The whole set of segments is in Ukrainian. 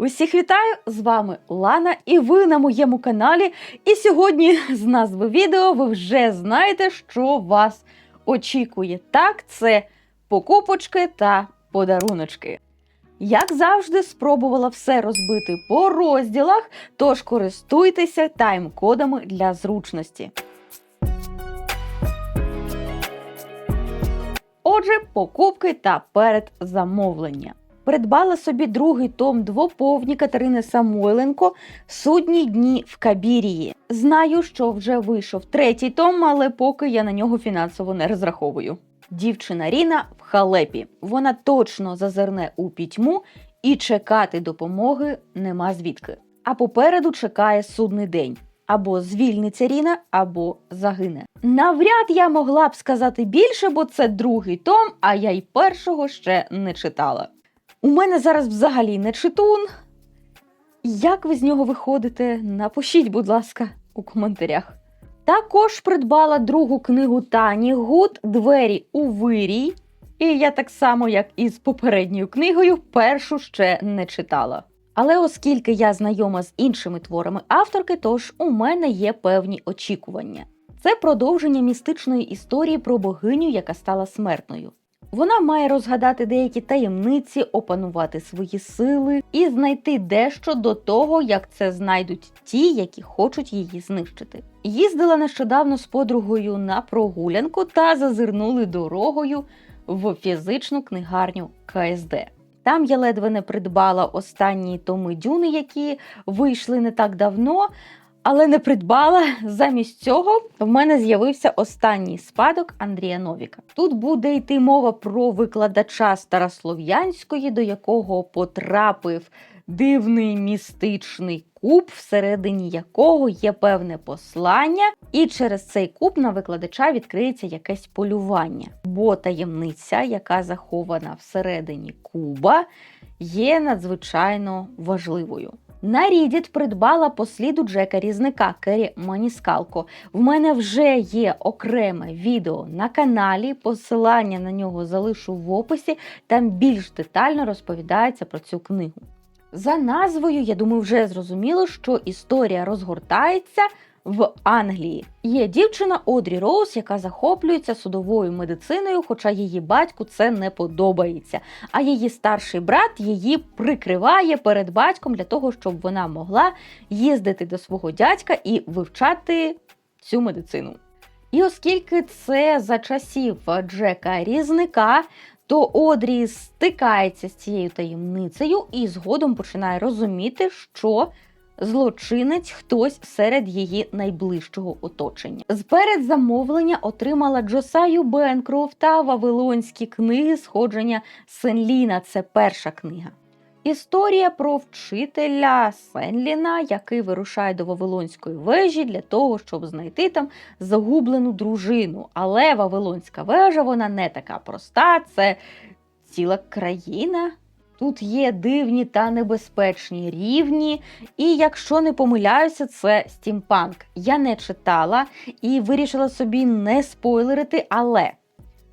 Усіх вітаю! З вами Лана, і ви на моєму каналі. І сьогодні з назви відео ви вже знаєте, що вас очікує. Так, це покупочки та подаруночки. Як завжди, спробувала все розбити по розділах, тож користуйтеся тайм-кодами для зручності. Отже, покупки та передзамовлення. Придбала собі другий том двоповні Катерини Самойленко Судні дні в Кабірії. Знаю, що вже вийшов третій том, але поки я на нього фінансово не розраховую. Дівчина Ріна в халепі. Вона точно зазирне у пітьму і чекати допомоги нема звідки. А попереду чекає судний день. Або звільниться Ріна, або загине. Навряд я могла б сказати більше, бо це другий том, а я й першого ще не читала. У мене зараз взагалі не читун. Як ви з нього виходите? Напишіть, будь ласка, у коментарях. Також придбала другу книгу Тані Гуд Двері у вирій. І я так само, як і з попередньою книгою, першу ще не читала. Але оскільки я знайома з іншими творами авторки, тож у мене є певні очікування. Це продовження містичної історії про богиню, яка стала смертною. Вона має розгадати деякі таємниці, опанувати свої сили і знайти дещо до того, як це знайдуть ті, які хочуть її знищити. Їздила нещодавно з подругою на прогулянку та зазирнули дорогою в фізичну книгарню КСД. Там я ледве не придбала останні томи дюни, які вийшли не так давно, але не придбала. Замість цього в мене з'явився останній спадок Андрія Новіка. Тут буде йти мова про викладача старослов'янської, до якого потрапив дивний містичний куб, всередині якого є певне послання, і через цей куб на викладача відкриється якесь полювання. Бо таємниця, яка захована всередині куба, є надзвичайно важливою. На Reddit придбала посліду Джека Різника Кері Маніскалко. В мене вже є окреме відео на каналі. Посилання на нього залишу в описі. Там більш детально розповідається про цю книгу. За назвою, я думаю, вже зрозуміло, що історія розгортається в Англії. Є дівчина Одрі Роуз, яка захоплюється судовою медициною, хоча її батьку це не подобається. А її старший брат її прикриває перед батьком для того, щоб вона могла їздити до свого дядька і вивчати цю медицину. І оскільки це за часів Джека Різника, то Одрі стикається з цією таємницею і згодом починає розуміти, що злочинець хтось серед її найближчого оточення. З передзамовлення отримала Джосаю Бенкрофта Вавилонські книги сходження Сенліна. Це перша книга. Історія про вчителя Сенліна, який вирушає до Вавилонської вежі для того, щоб знайти там загублену дружину. Але Вавилонська вежа вона не така проста, це ціла країна. Тут є дивні та небезпечні рівні, і якщо не помиляюся, це стімпанк. Я не читала і вирішила собі не спойлерити, але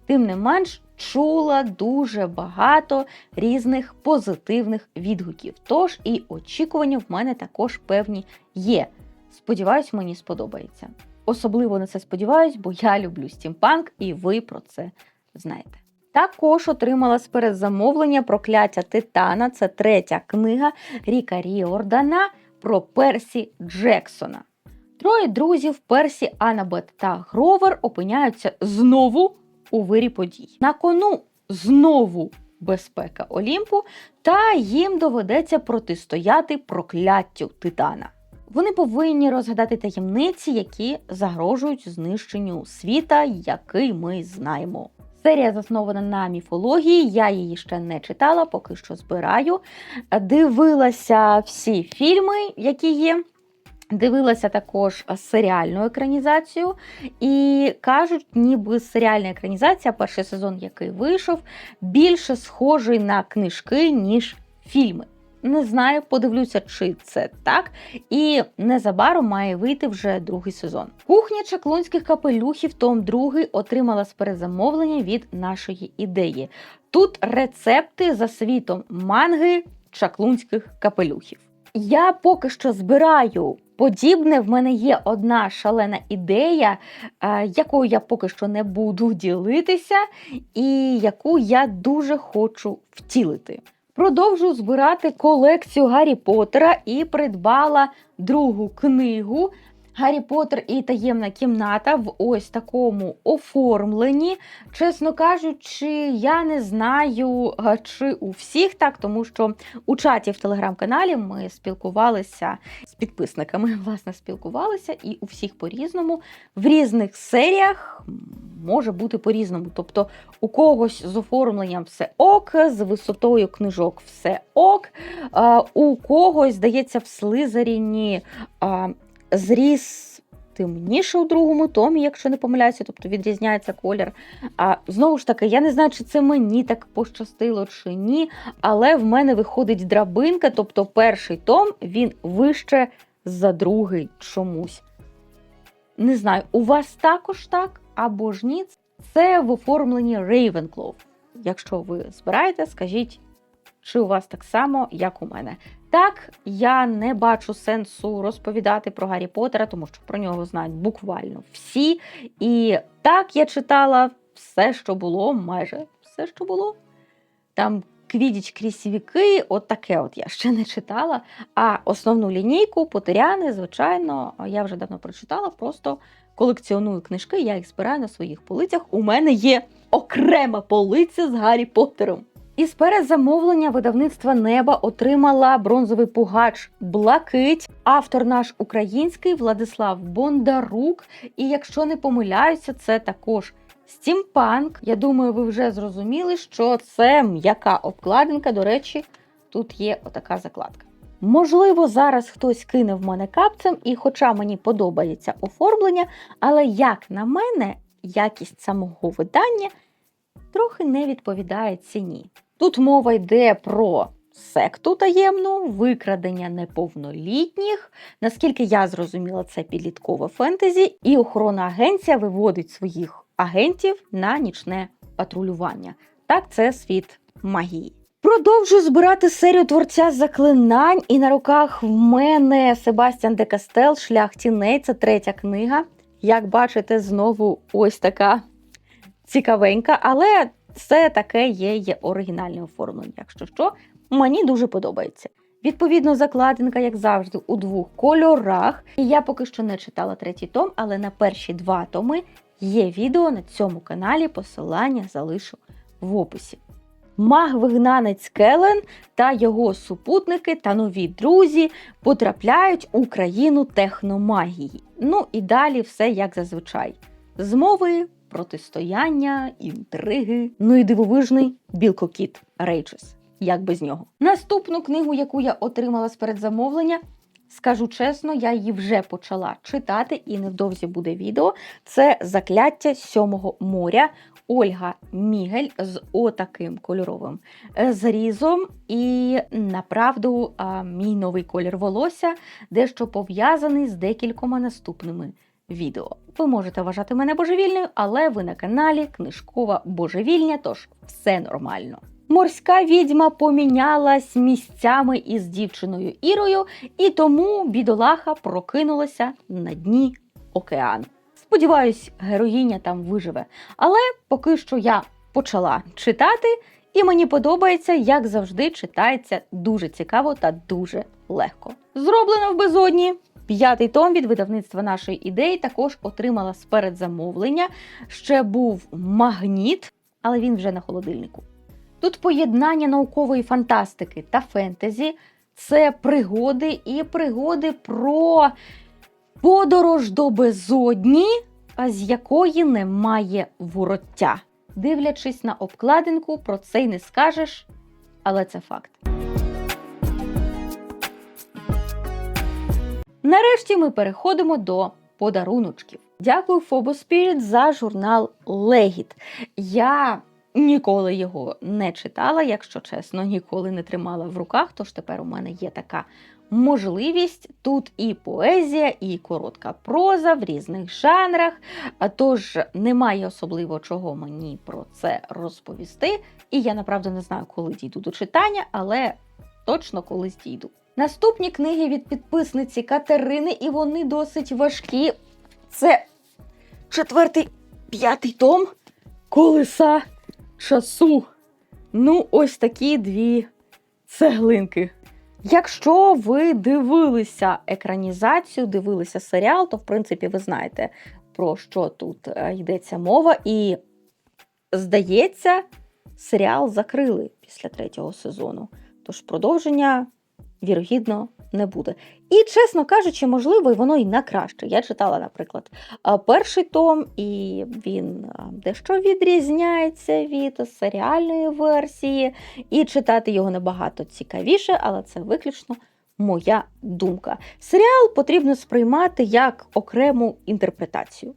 тим не менш чула дуже багато різних позитивних відгуків. Тож і очікування в мене також певні є. Сподіваюсь, мені сподобається. Особливо на це сподіваюсь, бо я люблю стімпанк, і ви про це знаєте. Також отримала з передзамовлення прокляття Титана. Це третя книга Ріка Ріордана про Персі Джексона. Троє друзів Персі, Анабет та Гровер опиняються знову у вирі подій. На кону знову безпека Олімпу, та їм доведеться протистояти прокляттю Титана. Вони повинні розгадати таємниці, які загрожують знищенню світа, який ми знаємо. Серія заснована на міфології. Я її ще не читала, поки що збираю. Дивилася всі фільми, які є. Дивилася також серіальну екранізацію, і кажуть, ніби серіальна екранізація, перший сезон, який вийшов, більше схожий на книжки, ніж фільми. Не знаю, подивлюся, чи це так. І незабаром має вийти вже другий сезон. Кухня чаклунських капелюхів, том 2 отримала з перезамовлення від нашої ідеї. Тут рецепти за світом манги чаклунських капелюхів. Я поки що збираю подібне. В мене є одна шалена ідея, е, якою я поки що не буду ділитися, і яку я дуже хочу втілити. Продовжу збирати колекцію Гаррі Поттера і придбала другу книгу Гаррі Поттер і таємна кімната в ось такому оформленні. Чесно кажучи, я не знаю, чи у всіх так, тому що у чаті в телеграм-каналі ми спілкувалися з підписниками, власне, спілкувалися, і у всіх по-різному в різних серіях може бути по-різному. Тобто у когось з оформленням все ок, з висотою книжок все ок, у когось, здається, в Слизеріні а, зріс. Темніше у другому томі, якщо не помиляюся, тобто відрізняється колір. А знову ж таки, я не знаю, чи це мені так пощастило чи ні, але в мене виходить драбинка, тобто перший том він вище за другий чомусь. Не знаю, у вас також так або ж ні. Це в оформленні Ravenclaw. Якщо ви збираєте, скажіть, чи у вас так само, як у мене. Так, я не бачу сенсу розповідати про Гаррі Поттера, тому що про нього знають буквально всі. І так я читала все, що було, майже все, що було. Там Квідіч крісівіки, от таке от я ще не читала. А основну лінійку Потеряни, звичайно, я вже давно прочитала, просто колекціоную книжки, я їх збираю на своїх полицях. У мене є окрема полиця з Гаррі Поттером. Із передзамовлення видавництва неба отримала бронзовий пугач Блакить. Автор наш український Владислав Бондарук. І якщо не помиляюся, це також стімпанк. Я думаю, ви вже зрозуміли, що це м'яка обкладинка. До речі, тут є отака закладка. Можливо, зараз хтось кине в мене капцем, і, хоча мені подобається оформлення, але як на мене, якість самого видання трохи не відповідає ціні. Тут мова йде про секту таємну, викрадення неповнолітніх. Наскільки я зрозуміла, це підліткове фентезі, і охорона агенція виводить своїх агентів на нічне патрулювання. Так, це світ магії. Продовжую збирати серію творця заклинань, і на руках в мене Себастьян де Кастел, Шлях тіней. Це третя книга. Як бачите, знову ось така цікавенька, але це таке є, є оригінальне оформлення. Якщо що, мені дуже подобається. Відповідно, закладинка, як завжди, у двох кольорах. І я поки що не читала третій том, але на перші два томи є відео на цьому каналі. Посилання залишу в описі. Маг-вигнанець Келен та його супутники та нові друзі потрапляють у країну техномагії. Ну і далі все як зазвичай: змови, протистояння, інтриги. Ну і дивовижний білкокіт Рейчес. Як без нього. Наступну книгу, яку я отримала з передзамовлення, скажу чесно, я її вже почала читати, і невдовзі буде відео. Це закляття сьомого моря. Ольга Мігель з отаким кольоровим е, зрізом. І направду мій новий колір волосся дещо пов'язаний з декількома наступними відео. Ви можете вважати мене божевільною, але ви на каналі Книжкова Божевільня, тож все нормально. Морська відьма помінялась місцями із дівчиною Ірою, і тому бідолаха прокинулася на дні океану. Сподіваюсь, героїня там виживе. Але поки що я почала читати, і мені подобається, як завжди, читається дуже цікаво та дуже легко. Зроблено в безодні. П'ятий том від видавництва нашої ідеї також отримала з передзамовлення. Ще був магніт, але він вже на холодильнику. Тут поєднання наукової фантастики та фентезі, це пригоди і пригоди про подорож до безодні, з якої немає вороття. Дивлячись на обкладинку, про це й не скажеш, але це факт. Нарешті ми переходимо до подаруночків. Дякую Spirit за журнал Легіт. Я ніколи його не читала, якщо чесно, ніколи не тримала в руках, тож тепер у мене є така можливість. Тут і поезія, і коротка проза в різних жанрах. Тож немає особливо чого мені про це розповісти. І я направду не знаю, коли дійду до читання, але точно колись дійду. Наступні книги від підписниці Катерини, і вони досить важкі. Це четвертий, п'ятий том колеса часу. Ну, ось такі дві цеглинки. Якщо ви дивилися екранізацію, дивилися серіал, то в принципі ви знаєте, про що тут е, йдеться мова. І здається, серіал закрили після третього сезону. Тож продовження, вірогідно, не буде. І, чесно кажучи, можливо, воно і на краще. Я читала, наприклад, перший том, і він дещо відрізняється від серіальної версії, і читати його набагато цікавіше, але це виключно моя думка. Серіал потрібно сприймати як окрему інтерпретацію.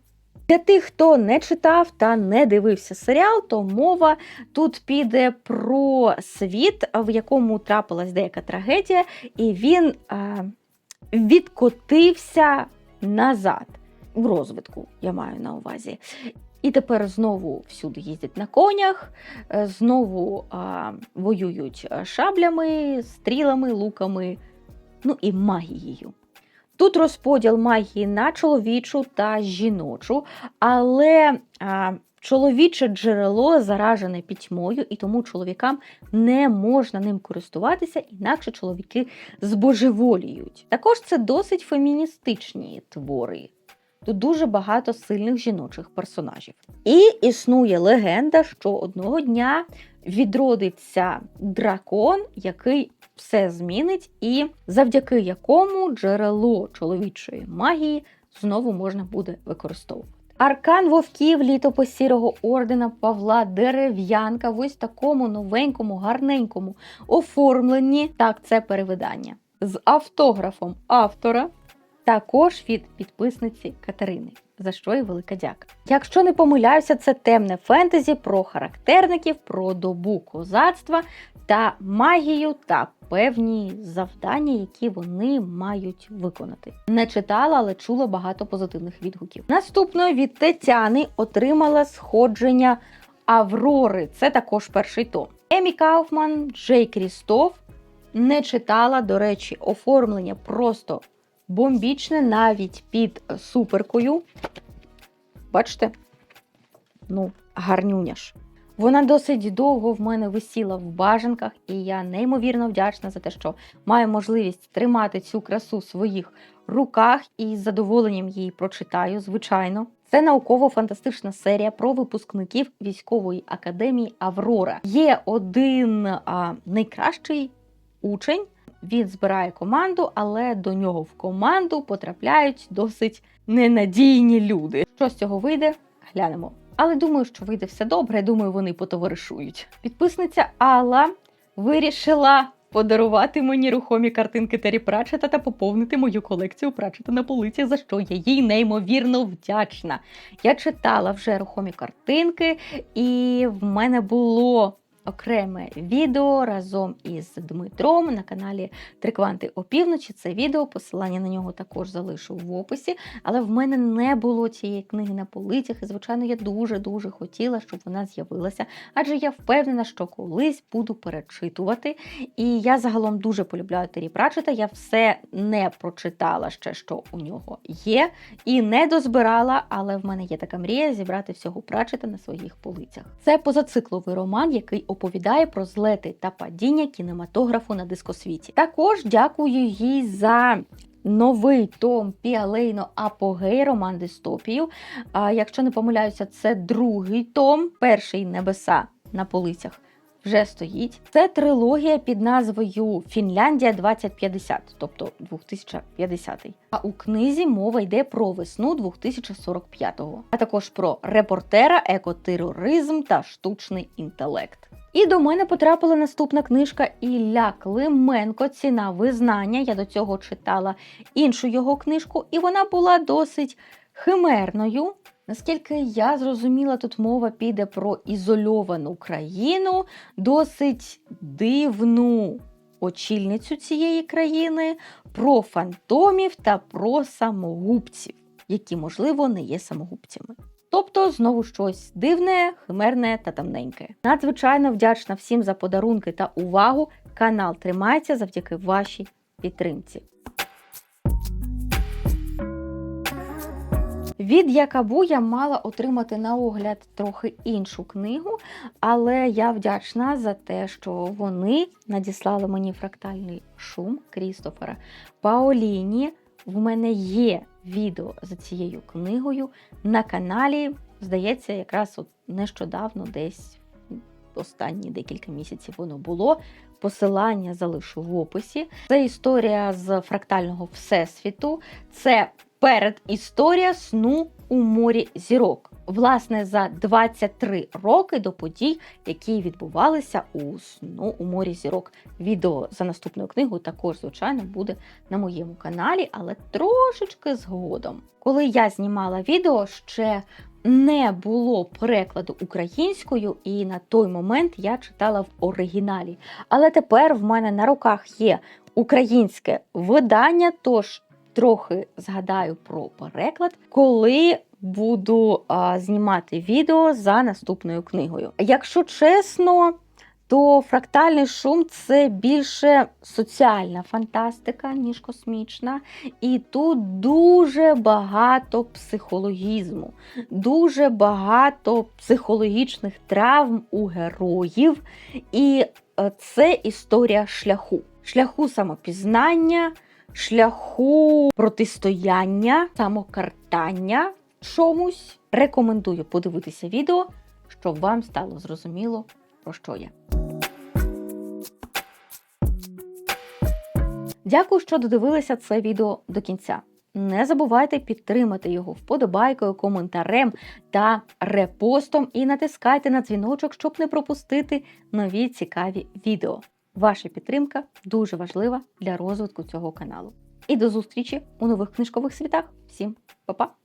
Для тих, хто не читав та не дивився серіал, то мова тут піде про світ, в якому трапилась деяка трагедія, і він а, відкотився назад в розвитку, я маю на увазі. І тепер знову всюди їздять на конях, е, знову а, воюють е, шаблями, стрілами, луками, ну і магією. Тут розподіл магії на чоловічу та жіночу, але а, чоловіче джерело заражене пітьмою, і тому чоловікам не можна ним користуватися, інакше чоловіки збожеволіють. Також це досить феміністичні твори. Тут дуже багато сильних жіночих персонажів. І існує легенда, що одного дня відродиться дракон, який все змінить, і завдяки якому джерело чоловічої магії знову можна буде використовувати. Аркан вовків літопис сірого ордена Павла Дерев'янка в ось такому новенькому, гарненькому оформленні. Так, це перевидання з автографом автора також від підписниці Катерини, за що й велика дяка. Якщо не помиляюся, це темне фентезі про характерників, про добу козацтва та магію та певні завдання, які вони мають виконати. Не читала, але чула багато позитивних відгуків. Наступною від Тетяни отримала сходження Аврори. Це також перший том. Емі Кауфман, Джей Крістоф. Не читала, до речі, оформлення просто бомбічне навіть під суперкою. Бачите? Ну, гарнюня ж. Вона досить довго в мене висіла в бажанках, і я неймовірно вдячна за те, що маю можливість тримати цю красу в своїх руках і з задоволенням її прочитаю, звичайно. Це науково-фантастична серія про випускників військової академії Аврора. Є один а, найкращий учень. Він збирає команду, але до нього в команду потрапляють досить ненадійні люди. Що з цього вийде? Глянемо. Але думаю, що вийде все добре. Думаю, вони потоваришують. Підписниця Алла вирішила подарувати мені рухомі картинки Террі Пратчета та поповнити мою колекцію Пратчета на полиці, за що я їй неймовірно вдячна. Я читала вже рухомі картинки, і в мене було окреме відео разом із Дмитром на каналі Трикванти опівночі. Це відео, посилання на нього також залишу в описі. Але в мене не було цієї книги на полицях, і, звичайно, я дуже-дуже хотіла, щоб вона з'явилася, адже я впевнена, що колись буду перечитувати. І я загалом дуже полюбляю Террі Пратчета. Я все не прочитала ще, що у нього є, і не дозбирала, але в мене є така мрія зібрати всього Пратчета на своїх полицях. Це позацикловий роман, який оповідає про злети та падіння кінематографу на дискосвіті. Також дякую їй за. Новий том Піалейно Апогей Роман Дистопію. А якщо не помиляюся, це другий том, перший небеса на полицях вже стоїть. Це трилогія під назвою Фінляндія 2050, тобто 2050. А у книзі мова йде про весну 2045-го, а також про репортера, екотероризм та штучний інтелект. І до мене потрапила наступна книжка Ілля Клименко Ціна визнання. Я до цього читала іншу його книжку, і вона була досить химерною. Наскільки я зрозуміла, тут мова піде про ізольовану країну, досить дивну очільницю цієї країни, про фантомів та про самогубців, які, можливо, не є самогубцями. Тобто, знову щось дивне, химерне та темненьке. Надзвичайно вдячна всім за подарунки та увагу. канал тримається завдяки вашій підтримці. Від Якабу я мала отримати на огляд трохи іншу книгу, але я вдячна за те, що вони надіслали мені фрактальний шум Крістофера Паоліні. В мене є відео за цією книгою на каналі. Здається, якраз от нещодавно, десь останні декілька місяців воно було. Посилання залишу в описі. Це історія з фрактального всесвіту. Це передісторія сну у морі зірок. Власне, за 23 роки до подій, які відбувалися у сну у морі зірок. Відео за наступною книгою також, звичайно, буде на моєму каналі, але трошечки згодом. Коли я знімала відео, ще не було перекладу українською, і на той момент я читала в оригіналі. Але тепер в мене на руках є українське видання, тож трохи згадаю про переклад, коли буду а, знімати відео за наступною книгою. Якщо чесно, то фрактальний шум це більше соціальна фантастика, ніж космічна. І тут дуже багато психологізму, дуже багато психологічних травм у героїв. І е, це історія шляху, шляху самопізнання, шляху протистояння, самокартання чомусь. Рекомендую подивитися відео, щоб вам стало зрозуміло, про що я. Дякую, що додивилися це відео до кінця. Не забувайте підтримати його вподобайкою, коментарем та репостом і натискайте на дзвіночок, щоб не пропустити нові цікаві відео. Ваша підтримка дуже важлива для розвитку цього каналу. І до зустрічі у нових книжкових світах. Всім па-па!